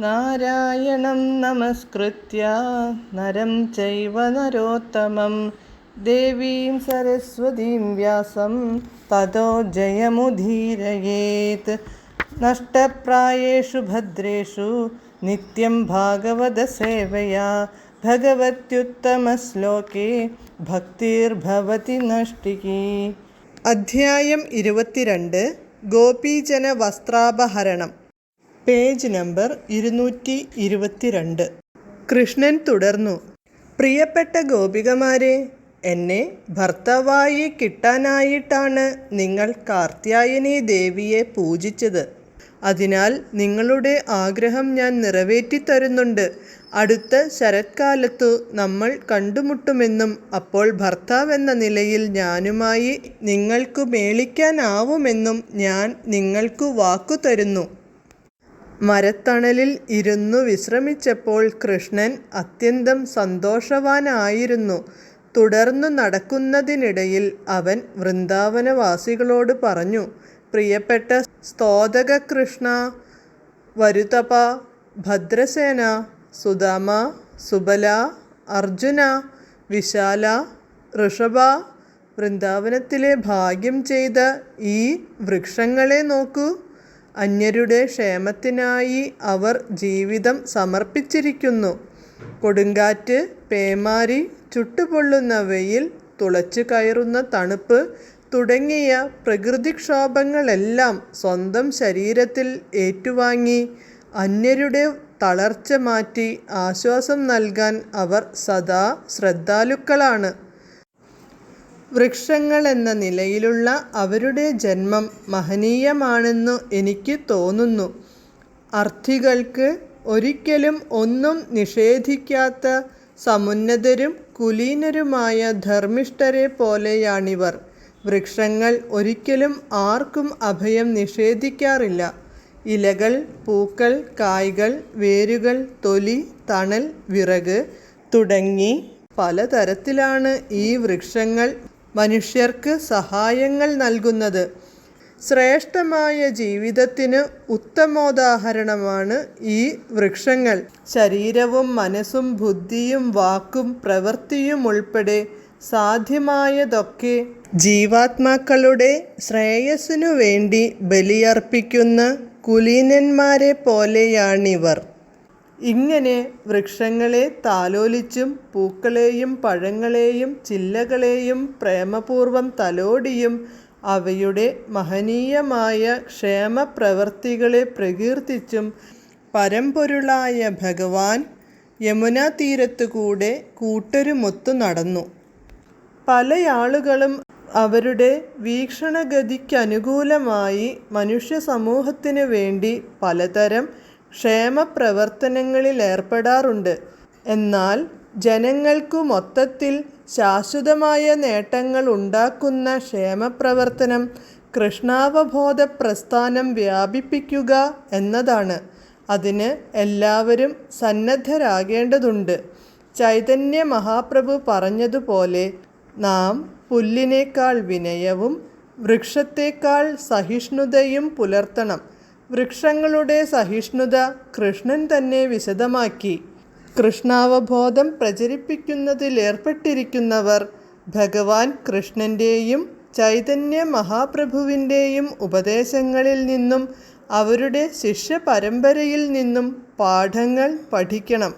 നാരായണം നമസ്കൃത്യ. നരം ചൈവ നരോത്തമം. ദേവീം സരസ്വതീം വ്യാസം. തതോ ജയമുധീരയേത് നഷ്ടപ്രായേഷു ഭദ്രേഷു. നിത്യം ഭാഗവതസേവയാ ഭഗവത്യുത്തമശ്ലോകേ ഭക്തിർഭവതി നഷ്ടികി. അധ്യായം ഇരുപത്തിരണ്ട്. ഗോപീജന വസ്ത്രാപഹരണം. പേജ് നമ്പർ ഇരുന്നൂറ്റി ഇരുപത്തിരണ്ട്. കൃഷ്ണൻ തുടർന്നു. പ്രിയപ്പെട്ട ഗോപികമാരെ എന്നെ ഭർത്താവായി കിട്ടാനായിട്ടാണ് നിങ്ങൾ കാർത്യായനി ദേവിയെ പൂജിച്ചത്. അതിനാൽ നിങ്ങളുടെ ആഗ്രഹം ഞാൻ നിറവേറ്റി നിറവേറ്റിത്തരുന്നുണ്ട് അടുത്ത ശരത്കാലത്തു നമ്മൾ കണ്ടുമുട്ടുമെന്നും അപ്പോൾ ഭർത്താവെന്ന നിലയിൽ ഞാനുമായി നിങ്ങൾക്കു മേളിക്കാനാവുമെന്നും ഞാൻ നിങ്ങൾക്കു വാക്കു തരുന്നു. മരത്തണലിൽ ഇരുന്നു വിശ്രമിച്ചപ്പോൾ കൃഷ്ണൻ അത്യന്തം സന്തോഷവാനായിരുന്നു. തുടർന്നു നടക്കുന്നതിനിടയിൽ അവൻ വൃന്ദാവനവാസികളോട് പറഞ്ഞു പ്രിയപ്പെട്ട സ്തോതക കൃഷ്ണ വരുതപ ഭദ്രസേന സുദാമ സുബല അർജുന വിശാല ഋഷഭ വൃന്ദാവനത്തിലെ ഭാഗ്യം ചെയ്ത ഈ വൃക്ഷങ്ങളെ നോക്കൂ. അന്യരുടെ ക്ഷേമത്തിനായി അവർ ജീവിതം സമർപ്പിച്ചിരിക്കുന്നു. കൊടുങ്കാറ്റ് പേമാരി ചുട്ടുപൊള്ളുന്ന വെയിൽ തുളച്ചു കയറുന്ന തണുപ്പ് തുടങ്ങിയ പ്രകൃതിക്ഷോഭങ്ങളെല്ലാം സ്വന്തം ശരീരത്തിൽ ഏറ്റുവാങ്ങി അന്യരുടെ തളർച്ച മാറ്റി ആശ്വാസം നൽകാൻ അവർ സദാ ശ്രദ്ധാലുക്കളാണ്. വൃക്ഷങ്ങൾ എന്ന നിലയിലുള്ള അവരുടെ ജന്മം മഹനീയമാണെന്നു എനിക്ക് തോന്നുന്നു. അർത്ഥികൾക്ക് ഒരിക്കലും ഒന്നും നിഷേധിക്കാത്ത സമുന്നതരും കുലീനരുമായ ധർമ്മിഷ്ഠരെ പോലെയാണിവർ. വൃക്ഷങ്ങൾ ഒരിക്കലും ആർക്കും അഭയം നിഷേധിക്കാറില്ല. ഇലകൾ പൂക്കൾ കായ്കൾ വേരുകൾ തൊലി തണൽ വിറക് തുടങ്ങി പലതരത്തിലാണ് ഈ വൃക്ഷങ്ങൾ മനുഷ്യർക്ക് സഹായങ്ങൾ നൽകുന്നത് ശ്രേഷ്ഠമായ ജീവിതത്തിന് ഉത്തമോദാഹരണമാണ് ഈ വൃക്ഷങ്ങൾ. ശരീരവും മനസ്സും ബുദ്ധിയും വാക്കും പ്രവൃത്തിയും ഉൾപ്പെടെ സാധ്യമായതൊക്കെ ജീവാത്മാക്കളുടെ ശ്രേയസ്സിനു വേണ്ടി ബലിയർപ്പിക്കുന്ന കുലീനന്മാരെ പോലെയാണിവർ. ഇങ്ങനെ വൃക്ഷങ്ങളെ താലോലിച്ചും പൂക്കളെയും പഴങ്ങളെയും ചില്ലകളെയും പ്രേമപൂർവം തലോടിയും അവയുടെ മഹനീയമായ ക്ഷേമപ്രവർത്തികളെ പ്രകീർത്തിച്ചും പരമ്പൊരുളായ ഭഗവാൻ യമുനാ തീരത്തുകൂടെ കൂട്ടരുമൊത്തു നടന്നു. പലയാളുകളും അവരുടെ വീക്ഷണഗതിക്കനുകൂലമായി മനുഷ്യ സമൂഹത്തിനു വേണ്ടി പലതരം ക്ഷേമപ്രവർത്തനങ്ങളിൽ ഏർപ്പെടാറുണ്ട് എന്നാൽ ജനങ്ങൾക്കു മൊത്തത്തിൽ ശാശ്വതമായ നേട്ടങ്ങൾ ഉണ്ടാക്കുന്ന ക്ഷേമപ്രവർത്തനം കൃഷ്ണാവബോധ പ്രസ്ഥാനം വ്യാപിപ്പിക്കുക എന്നതാണ്. അതിന് എല്ലാവരും സന്നദ്ധരാകേണ്ടതുണ്ട്. ചൈതന്യ മഹാപ്രഭു പറഞ്ഞതുപോലെ നാം പുല്ലിനേക്കാൾ വിനയവും വൃക്ഷത്തേക്കാൾ സഹിഷ്ണുതയും പുലർത്തണം. വൃക്ഷങ്ങളുടെ സഹിഷ്ണുത കൃഷ്ണൻ തന്നെ വിശദമാക്കി. കൃഷ്ണാവബോധം പ്രചരിപ്പിക്കുന്നതിലേർപ്പെട്ടിരിക്കുന്നവർ ഭഗവാൻ കൃഷ്ണന്റെയും ചൈതന്യ മഹാപ്രഭുവിന്റെയും ഉപദേശങ്ങളിൽ നിന്നും അവരുടെ ശിഷ്യ പരമ്പരയിൽ നിന്നും പാഠങ്ങൾ പഠിക്കണം.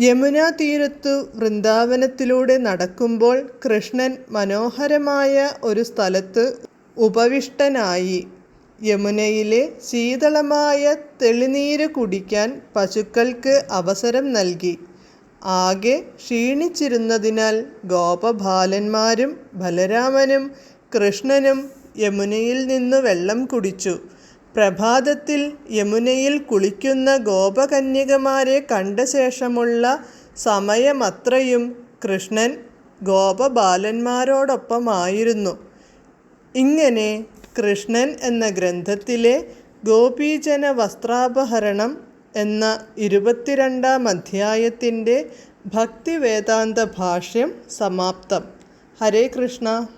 യമുനാ തീരത്തു വൃന്ദാവനത്തിലൂടെ നടക്കുമ്പോൾ കൃഷ്ണൻ മനോഹരമായ ഒരു സ്ഥലത്ത് ഉപവിഷ്ടനായി. യമുനയിലെ ശീതളമായ തെളിനീര് കുടിക്കാൻ പശുക്കൾക്ക് അവസരം നൽകി. ആകെ ക്ഷീണിച്ചിരുന്നതിനാൽ ഗോപബാലന്മാരും ബലരാമനും കൃഷ്ണനും യമുനയിൽ നിന്ന് വെള്ളം കുടിച്ചു. പ്രഭാതത്തിൽ യമുനയിൽ കുളിക്കുന്ന ഗോപകന്യകമാരെ കണ്ട ശേഷമുള്ള സമയമത്രയും കൃഷ്ണൻ ഗോപബാലന്മാരോടൊപ്പമായിരുന്നു. ഇങ്ങനെ കൃഷ്ണൻ എന്ന ഗ്രന്ഥത്തിലെ ഗോപീജന വസ്ത്രാപഹരണം എന്ന ഇരുപത്തിരണ്ടാം അധ്യായത്തിന്റെ ഭക്തിവേദാന്ത ഭാഷ്യം സമാപ്തം. ഹരേ കൃഷ്ണ.